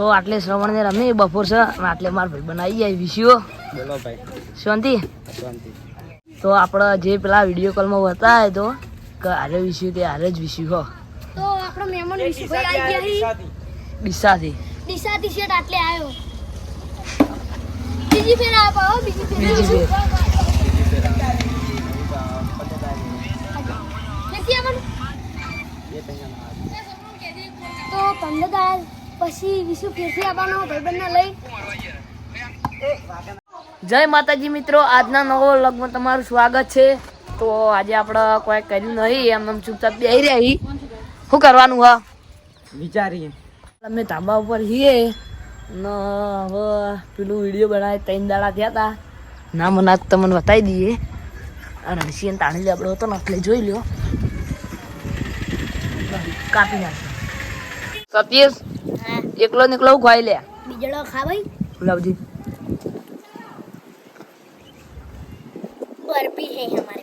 તો આટલે શ્રવણ ને રમી બપોર છે આટલે મારા ભાઈ બનાવી જાય વિશીઓ બોલો ભાઈ. શાંતિ? શાંતિ. તો આપણે જે પેલા વીડિયો કોલમાં બતાવે તો કે હારે વિશ્યુ તે હારે જ વિશ્યુ હો. તો આપણો મહેમાન વિશુભાઈ આવી ગયા છે ડીસાથી. ડીસાથી શેઠ આટલે આવ્યો. બીજી ફેર આવો બીજી ફેર બીજી ફેર. પછી ફેરથી આવવાનો ભાઈબંધને લઈ. જય માતાજી મિત્રો આજના નવો લગ્ન તમારું સ્વાગત છે. તો આજે આપણે કોઈ કર્યું નહીં એમ એમ ચૂપચાપ બેસી રહી. શું કરવાનું હા? વિચારીએ. અમે ધાબા ઉપર છીએ. ને હવે પેલું વીડિયો બનાવે ત્રણ દાડા થયા હતા ના મને તમને બતાવી દઈએ. આ રણસીને તાણી આપણે હતો ને એટલે જોઈ લ્યો. કાપી નાખ સતીશ એકલો નીકળો ખાઈ લે. બીજડો ખા ભાઈ ગુલાબજી બરફી હે હમારે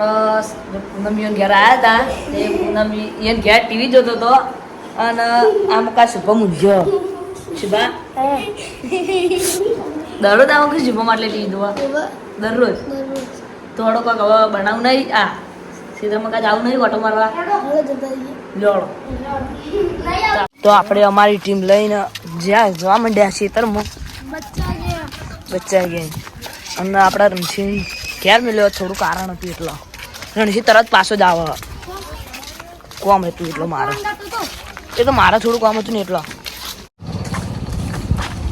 આપણે પૂનમી ઘેર આવ્યા હતા એ પૂનમી એ ઘેર ટીવી જોતો હતો. અને આમ કા શુભમ શુભા? દરરોજ આવો કે શુભમ ટીવી જોવા? દરરોજ? થોડોક હવે બનાવું નહીં? આ. સીધામાં કાંઈ આવું નહીં ઓટો મારવા. તો આપણે અમારી ટીમ લઈને જ્યાં જોવા માંડ્યા છીએ તરમો જે બચ્ચા ગયા. અને આપણા રણસિંહ ઘેર મળ્યો થોડું કારણ હતું એટલે. રણસિંહ તરત પાછો જ આવે. કોમ હતું એટલો મારે. એ તો મારે થોડું કામ હતું ને એટલો.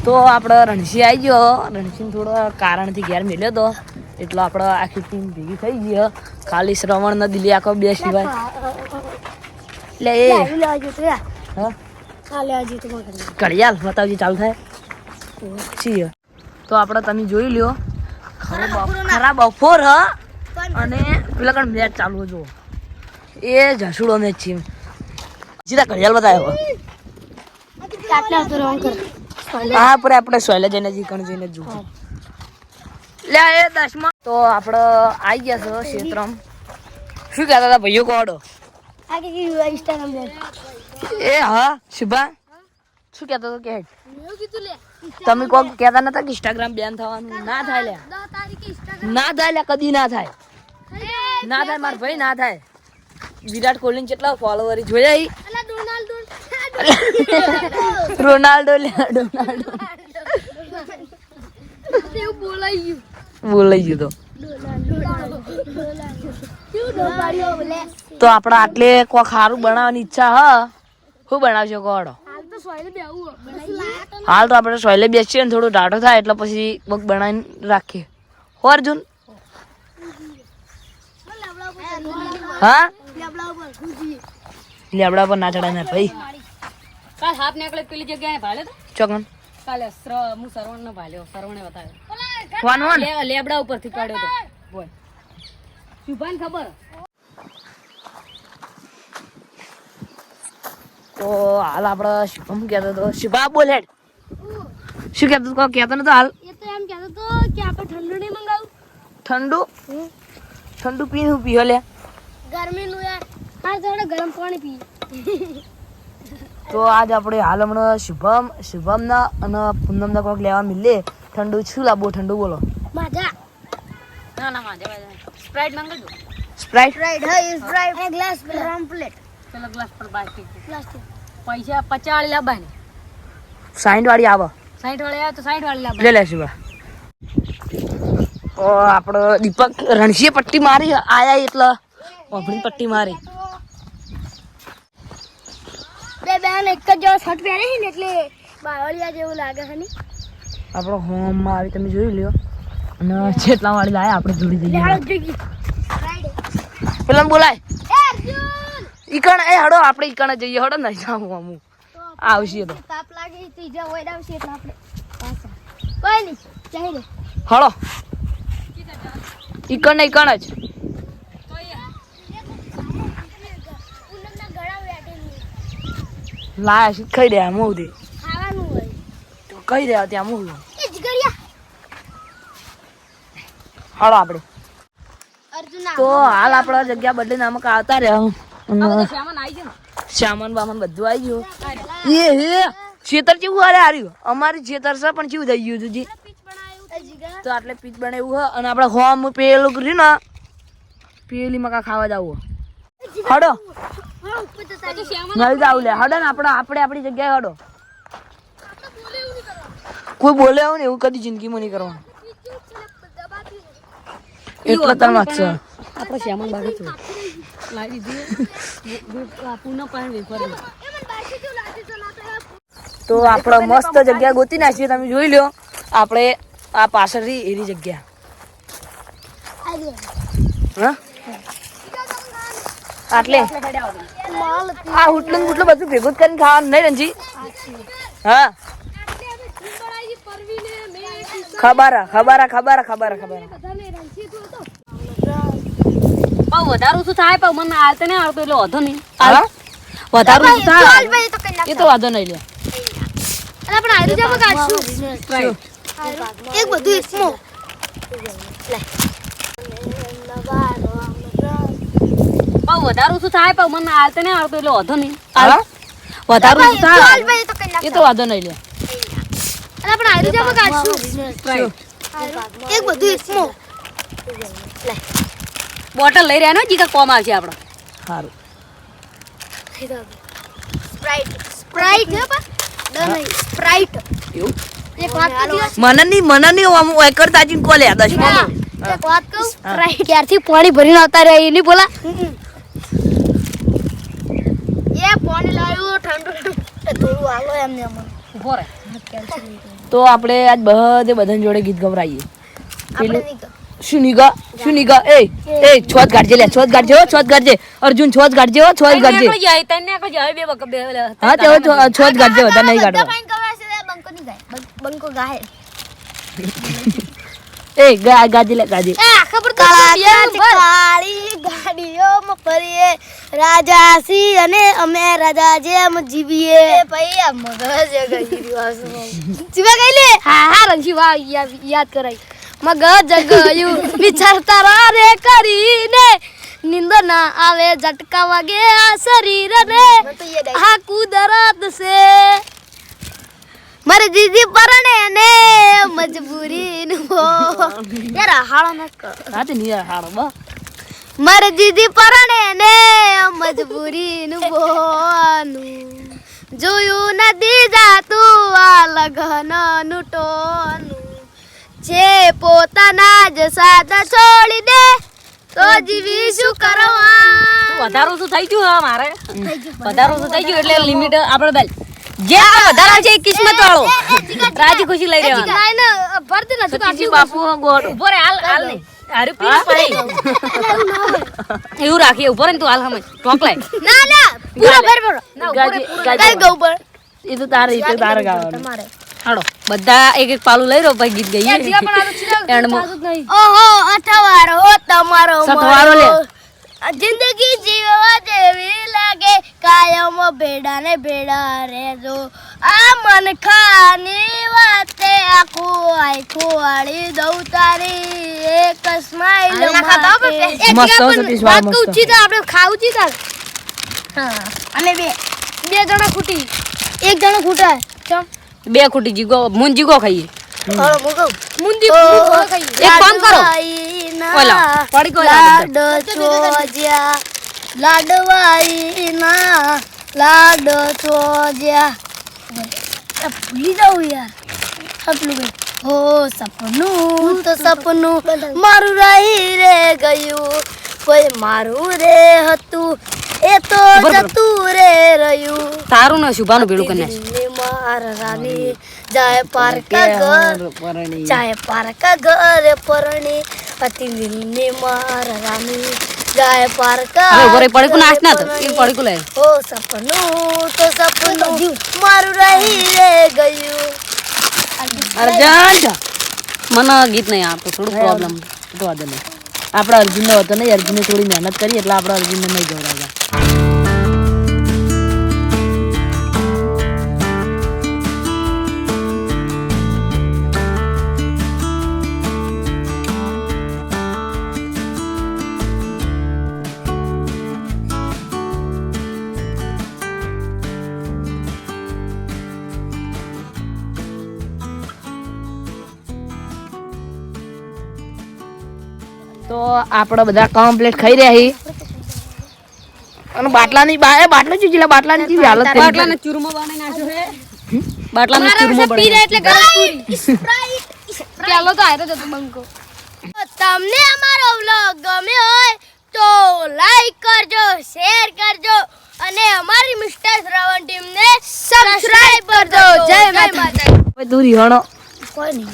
તો આપણે રણસિંહ આવી ગયો. રણસિંહ થોડો કારણથી ઘેર મળ્યો હતો એટલો આપણે આખી ટીમ ભેગી થઈ ગઈ. ખાલી શ્રવણ ને દિલી આખો બે સિવાય. લે એ. ઘડિયાળ બતાવજી ચાલુ થાય. છીએ તો આપણે તમે જોઈ લ્યો. ખરો ખરા બપોર હ. અને પેલા કણ મેચ ચાલુ જો એ જસુડો મેચ છે. જીતા ઘડિયાળ બતાવ્યો હા. પર આપણે સોયલા જઈને જી કણ જઈને જોવું. લે એ દસમાં. તો આપણે આવી ગયા છો ક્ષેત્રમ. શું કહેતા હતા ભાઈઓ કોડો? આ કે ઇન્સ્ટાગ્રામ દે એ હા શુભા. શું કહેતો હતો કે તમે કોક કહેતા નતા કે ઇન્સ્ટાગ્રામ બેન થવાનું? ના થાય લે. 10 તારીખે ઇન્સ્ટાગ્રામ ના થાય લે કદી ના થાય. ના થાય માર ભાઈ ના થાય. વિરાટ કોહલી કેટલા ફોલોવર જોયા ઈ? અલા રોનાલ્ડો લે રોનાલ્ડો બોલાઈ ગયું. બોલાઈ ગયો તો આપણે આટલે કોઈ ખારું બનાવવાની ઈચ્છા હ? શું બનાવશો કોડો હાલ તો આપણે સોયલે બેસીએ ને થોડું ટાઢો થાય એટલે પછી બગ બનાવીને રાખીએ. હો અર્જુન. હા? લેબડા પર ના ચડાય ને ભાઈ. કાલ હાથ નીકળે પેલી જગ્યાએ તો? ચોકન. કાલે હું સરવણ ને ભાલ્યો સરવણે બતાવ્યો વન વન લેબડા ઉપરથી કાઢ્યો તો. બોલ. શુભાન ખબર? તો હાલ આપણે શુભમ કહેતો તો શુભા બોલ હેડ. શું કહેતો હતો કહેતો નતો હાલ? એ તો એમ કહેતો તો કે આપણે ઠંડુ નહીં મંગાવું. ઠંડુ? ઠંડુ પી હું પીયો લે. ગરમીનું યાર. હા થોડું ગરમ પાણી પી તો આજ આપણે હાલ હમણાં શુભમ શુભમના અને પૂનમના કોઈક લેવા મિલે ઠંડુ શું લાવવું ઠંડુ બોલો. માજા. ના ના માજા માજા. સ્પ્રાઇટ માંગજો. સ્પ્રાઇટ સ્પ્રાઇટ હા સ્પ્રાઇટ એક ગ્લાસ ગરમ પ્લેટ ચલો ગ્લાસ પર બાકી પ્લાસ્ટિક પૈસા પચાસ લાવવાની સાઈઠ વાળી આવો. 60 વાળી આવે તો 60 વાળી લે લાવવાની લે શુભા ઓ આપણે દીપક રણસીએ પટ્ટી મારી આયા એટલે. ઓભણી પટ્ટી મારી. બે બેન એક જ જેવો શર્ટ પહેરે છે ને એટલે બાવળિયા જેવું લાગે છે ને. આપણો હોમમાં આવી તમે જોઈ લ્યો. અને જેટલા વાળી લાયા આપણે જોડી દઈએ. પેલા બોલાય. ઈકણ એ હડો આપણે ઈકણ જઈએ હડો નહીં જાઉં અમુક આવશે તો. તાપ લાગે ત્રીજા હોય આવશે એટલે આપણે પાછા. કોઈ નહીં ચાહી દે હળો ઈકણ ને ઈકણ જ. લાયા છે ખાઈ દે આમ દે ખાવાનું હોય તો રહ્યા ત્યાં મૂક હાલો આપણે તો હાલ આપણા જગ્યા બદલીને અમુક આવતા રહ્યા શ્યામન બામાન બધું આવી ગયું. એ હે ખેતર કેવું હારે હાર્યું અમારી ખેતર છે પણ કેવું થઈ ગયું હતું જી. તો આટલે પીચ બનાવ્યું હ અને આપણે હોમ પેલું કર્યું ને પેલી મકા ખાવા જવું હડો. નહીં જાવ લે. હડો ને આપણે આપણે આપણી જગ્યાએ હડો. કોઈ બોલે આવું ને એવું કદી જિંદગીમાં નહીં કરવાનું. એટલા તાર વાત છે. આપણે શ્યામન બાગે છે લાવી દીધી પૂના પાસે વેફર તો આપણે મસ્ત જગ્યા ગોતી નાખીએ તમે જોઈ લો આપણે આ પાછળથી એની જગ્યા. હા? આટલે? આ હુટલું હુટલું બધું ભેગું કરીને ખાવાનું નહીં રંજી હા. ખબર હે, ખબર હે, ખબર ખબર હે, ખબર. પાવ પણ વધારું શું થાય પાવ મને હાલતે નહીં આવડતું એટલે વાંધો નહીં. હા? વધારું શું થાય. તો એ તો વાંધો નહીં લે. અને આપણે આયરું જામાં કાઢશું એક બધું એકમાં પણ વધારું શું થાય પણ મને હાલતે નહીં આવડતું એટલે વાંધો નહીં. હા? વધારું શું થાય. ભાઈ તો કઈ એ તો વાંધો નહીં લે. કાઢશું. એક બધું એકમાં બોટલ લઈ રહ્યા ને જીકા કોમ આવશે આપણો. સારું સ્પ્રાઇટ સ્પ્રાઇટ હે પા નહીં સ્પ્રાઇટ એવું? એક વાત મને નહીં મને નહીં આમ એકર કોલે દસમાનું એક વાત કહું. સ્પ્રાઇટ ક્યારથી પાણી ભરીને આવતા રહ્યા એની બોલા? એ પાણી લાવ્યું ઠંડુ ઠંડુ. થોડું હાલો એમને ઊભો રહે. તો આપણે આજ બધે બધાની જોડે ગીત ગવરાઈએ નહીં શું નિગા? શું નિગા? એ એ છોત ગાડજે લે છોત ગાડજે હો છોત ગાડજે. અર્જુન છોત ગાડજે હો છોત ગાડજે. હા તેવો છોત ગાડજે વધારે નહીં બધા ગાડવા. પાણી કવરાશે તો બંકો નહીં ગાય. બંકો ગાય. એ ગા ગાજે લે ગાજે એ ખબર કાળી ગાડીઓમાં ફરીએ રાજા સી અને અમે રાજા જેમ જીવીએ ભાઈ આ મગજ જીવા ગઈ લે હા હા રંજી વાહ યાદ કરાઈ મગજ ગયું વિચારતા રા કરીને નીંદ ના આવે ઝટકા વાગે આ શરીર રે આ કુદરત છે મારી દીદી પરણે ને મજબૂરી નો યાર હાળો ન કર હા ની યાર હાળો બા મારી દીદી પરણે ને મજબૂરી નું બોનું જોયું નથી જાતું આ લગનનું ટોનું. જે પોતાના જ સાદા છોડી દે તો જીવી શું કરવા વધારો શું થઈ ગયું મારે? વધારો શું થઈ ગયું? એટલે લિમિટ આપણે બેલ જે વધારે છે કિસ્મત વાળો. રાજી ખુશી લઈ રહેવાનું. લાઈન ભરતી નથી સતીજી બાપુ ગોડ ઊભો રે હાલ હાલ ને. અરે પી પડે એવું રાખીએ ઊભો રે ને તું હાલ સમજ ઢોકલાય ના ના પૂરો ભર ભરો ગાજે કઈ ગઉ પર. એ તો તારે એ તો તારે ગાવાનું. તમારે. હાડો બધા એક એક પાલું લઈ રહ્યો ભાઈ ગીત ગઈએ. એન્ડમાં ઓહો અઠવારો તમારો સથવારો લે. મારો. જિંદગી જીવવા જેવી લાગે. ભેડા રેજો આ મન ખાની વાતે આખું આખું વાળી દઉં તારી એક સ્માઈલ વાત કહું સતીશ આપણે ખાવું છી હા. અને બે બે જણા ખૂટી. એક જણો ખૂટા. ચમ. બે ખૂટી જીગો મુન જીગો ખાઈએ. મુંદી એક કામ કરો. ઓલા, લાડ લાડવાઈ ના લાડ ચોજ્યા આ ભૂલી જાઉં યાર. આટલું ગયું હો સપનું તો સપનું મારું રહી રે ગયું. કોઈ મારું રે હતું એ તો જતું રે રહ્યું. તારું ને શુભાનું ભેળું કરી નાખ. દિલ્હી માર રાની જાય પારકા ઘર. પાર કા ઘર પરણી. અતિ માર જાય પારકા હવે રહી, પડીકું નાખ ના તો. ઘર એ પડીકું લે. ઓ સપનું તો સપનું મારું રહી રે ગયું. અર્જુન મને ગીત નહીં આવતું થોડું પ્રોબ્લેમ તો વાંધો નહીં આપણે અર્જુનનો હતો નહીં અર્જુને થોડી મહેનત કરી એટલે આપણે અર્જુનને નહીં ગવડાવ્યા આપણે બધા કમ્પ્લીટ ખાઈ રહ્યા છીએ અને બાટલાની બા બાટલો શું છે બાટલાની કેવી હાલત બાટલાનો ચૂરમો બનાવી નાખ્યો છે બાટલાનો ચૂરમો બનાવી એટલે ચાલો તો આયરો જતો બંકો. તમને અમારો વ્લોગ ગમ્યો હોય તો લાઈક કરજો શેર કરજો અને અમારી મિસ્ટર શ્રવણ ટીમને સબસ્ક્રાઇબ કરજો. જય માતા હવે તું રિહાણો કોઈ નહીં.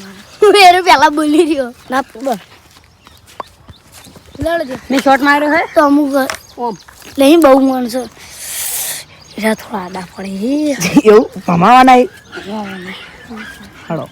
મેરું પહેલા બોલી રહ્યો. ના બસ મેં શોટ માર્યો છે તો અમુક ઓમ. નહીં બહુ માણસો. એરા થોડા આડા પડે એવું? ભમાવાના હળો